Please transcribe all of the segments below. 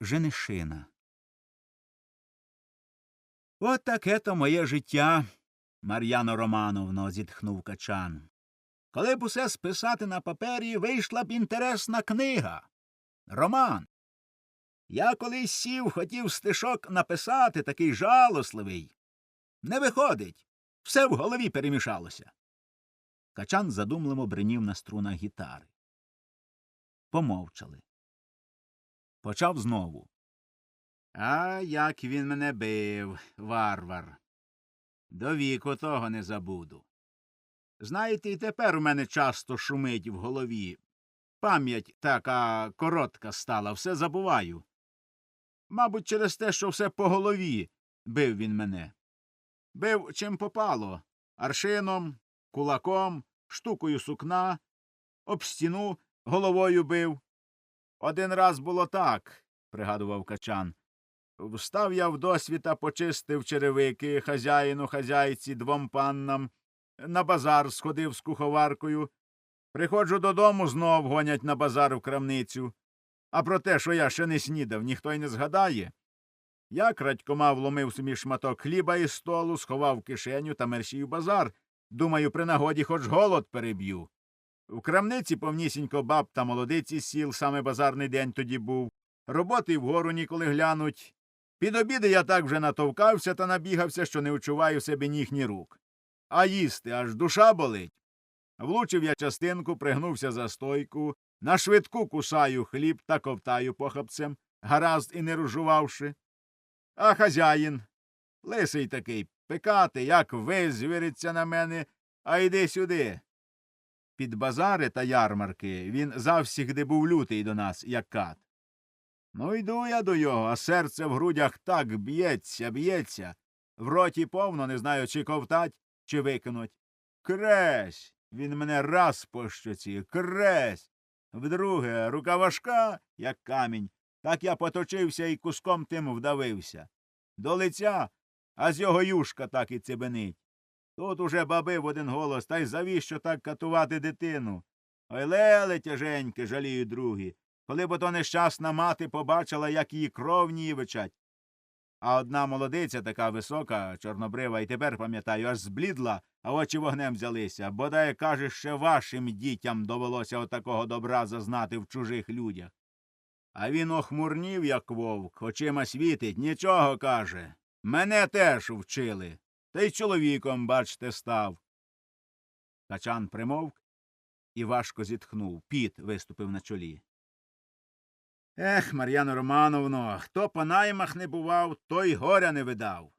женишина. От таке то моє життя, Мар'яно Романовно, зітхнув качан. Коли б усе списати на папері, вийшла б інтересна книга. Роман. Я колись сів, хотів стишок написати, такий жалосливий. Не виходить. Все в голові перемішалося. Качан задумливо бринів на струнах гітари. Помовчали. Почав знову. А як він мене бив, варвар. До віку того не забуду. Знаєте, і тепер у мене часто шумить в голові. Пам'ять така коротка стала, все забуваю. Мабуть, через те, що все по голові бив він мене. Бив чим попало аршином, кулаком, штукою сукна, об стіну головою бив. Один раз було так, пригадував качан. Встав я в досвіта, почистив черевики хазяїну, хазяйці, двом паннам, на базар сходив з куховаркою. Приходжу додому, знов гонять на базар в крамницю. А про те, що я ще не снідав, ніхто й не згадає. Я крадькома вломив собі шматок хліба із столу, сховав кишеню та мерщій в базар. Думаю, при нагоді хоч голод переб'ю. В крамниці повнісінько баб та молодиці сіл, саме базарний день тоді був. Роботи вгору ніколи глянуть. Під обіди я так вже натовкався та набігався, що не вчуваю себе ніг ні рук. А їсти аж душа болить. Влучив я частинку, пригнувся за стойку, на швидку кусаю хліб та ковтаю похапцем, гаразд і не розжувавши. А хазяїн, лисий такий, пекати, як визвіриться на мене, а йди сюди. Під базари та ярмарки він завсігди був лютий до нас, як кат. Ну, йду я до його, а серце в грудях так б'ється, б'ється. В роті повно, не знаю, чи ковтать, чи викинуть. Кресь. Він мене раз по щоці. Кресь. Вдруге, рука важка, як камінь. Так я поточився і куском тим вдавився. До лиця, а з його юшка так і цибенить. Тут уже баби в один голос, та й завіщо так катувати дитину? Ой леле тяженьке, жаліють другі. Коли б ото нещасна мати побачила, як її кров нівичать. А одна молодиця, така висока, чорнобрива, і тепер пам'ятаю, аж зблідла, а очі вогнем взялися. Бодай, каже, ще вашим дітям довелося отакого добра зазнати в чужих людях. А він охмурнів, як вовк, очима світить, нічого каже. Мене теж вчили. Та й чоловіком, бачте, став. Качан примовк і важко зітхнув. Піт виступив на чолі. Ех, Мар'яно Романовно, хто по наймах не бував, той горя не видав.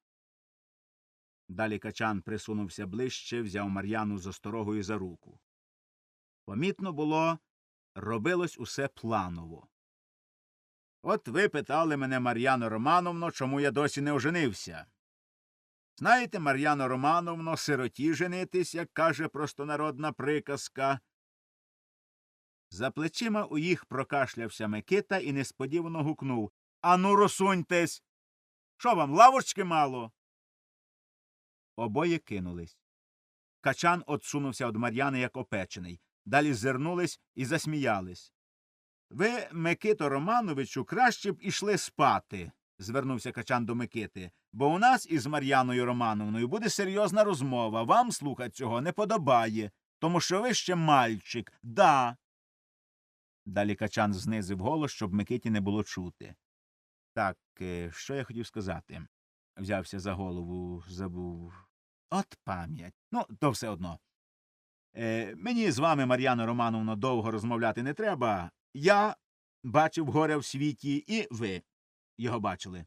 Далі качан присунувся ближче, взяв Мар'яну з осторогою за руку. Помітно було, робилось усе планово. От ви питали мене, Мар'яно Романовно, чому я досі не оженився. Знаєте, Мар'яно Романовно, сироті женитись, як каже простонародна приказка. За плечима у їх прокашлявся Микита і несподівано гукнув Ану, розсуньтесь. Що вам, лавочки мало? Обоє кинулись. Качан отсунувся від Мар'яни, як опечений. Далі зирнулись і засміялись. Ви, Микито Романовичу, краще б ішли спати, звернувся Качан до Микити, бо у нас із Мар'яною Романовною буде серйозна розмова. Вам слухать цього не подобає, тому що ви ще мальчик. Да. Далі Качан знизив голос, щоб Микиті не було чути. Так, е, що я хотів сказати? Взявся за голову, забув. От пам'ять. Ну, то все одно. Е, мені з вами, Мар'яно Романовно, довго розмовляти не треба. Я бачив горя в світі, і ви його бачили.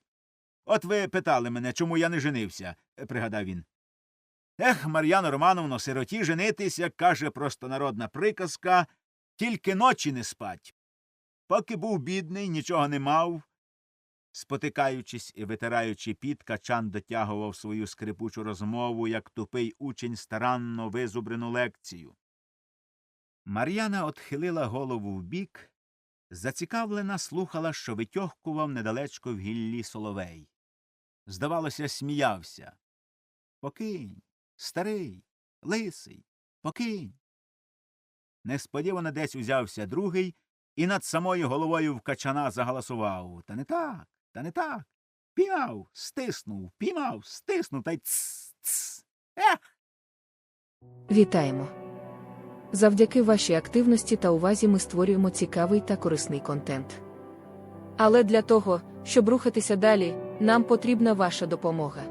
От ви питали мене, чому я не женився, пригадав він. Ех, Мар'яно Романовно, сироті женитись, як каже простонародна приказка, тільки ночі не спать. Поки був бідний, нічого не мав. Спотикаючись і витираючи піт, качан дотягував свою скрипучу розмову, як тупий учень старанно визубрену лекцію. Мар'яна отхилила голову вбік, зацікавлена слухала, що витьохкував недалечко в гіллі соловей. Здавалося, сміявся. Покинь, старий, лисий, покинь. Несподівано десь узявся другий і над самою головою в качана загаласував. Та не так, та не так. Піймав, стиснув, піймав, стиснув та й ц, ц. Ех! Вітаємо! Завдяки вашій активності та увазі ми створюємо цікавий та корисний контент. Але для того, щоб рухатися далі, нам потрібна ваша допомога.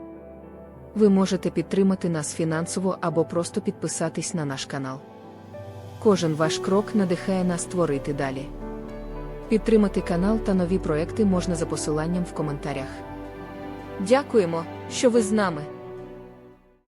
Ви можете підтримати нас фінансово або просто підписатись на наш канал. Кожен ваш крок надихає нас творити далі. Підтримати канал та нові проекти можна за посиланням в коментарях. Дякуємо, що ви з нами!